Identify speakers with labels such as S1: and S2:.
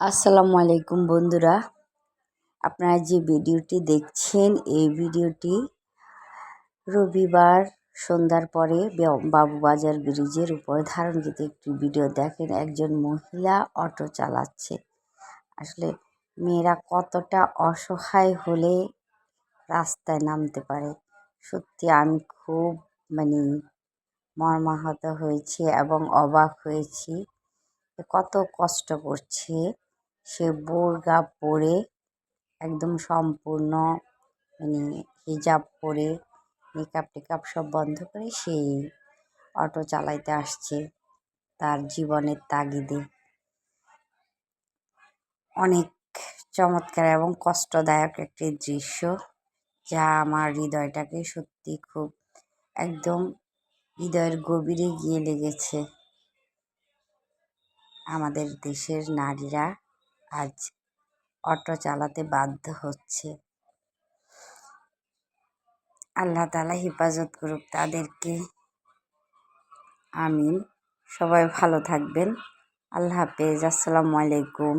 S1: আসসালামু আলাইকুম বন্ধুরা। আপনারা যে ভিডিওটি দেখছেন, এই ভিডিওটি রবিবার সন্ধ্যার পরে বাবুবাজার ব্রিজের উপর ধারণকৃত একটি ভিডিও দেখেন। একজন মহিলা অটো চালাচ্ছে। আসলে মেয়েরা কতটা অসহায় হলে রাস্তায় নামতে পারে। সত্যি আমি খুব মানে মর্মাহত হয়েছি এবং অবাক হয়েছি। কত কষ্ট করছে। সে বোরগা পরে একদম সম্পূর্ণ মানে হিজাব পরে মেকআপ টেকআপ সব বন্ধ করে সেই অটো চালাইতে আসছে তার জীবনের তাগিদে। অনেক চমৎকার এবং কষ্টদায়ক একটি দৃশ্য যা আমার হৃদয়টাকে সত্যি খুব একদম হৃদয়ের গভীরে গিয়ে লেগেছে। আমাদের দেশের নারীরা আজ অটো চালাতে বাধ্য হচ্ছে। আল্লাহ তালা হেফাজত করুক তাদেরকে। আমিন। সবাই ভালো থাকবেন। আল্লাহ হাফেজ। আসসালামু আলাইকুম।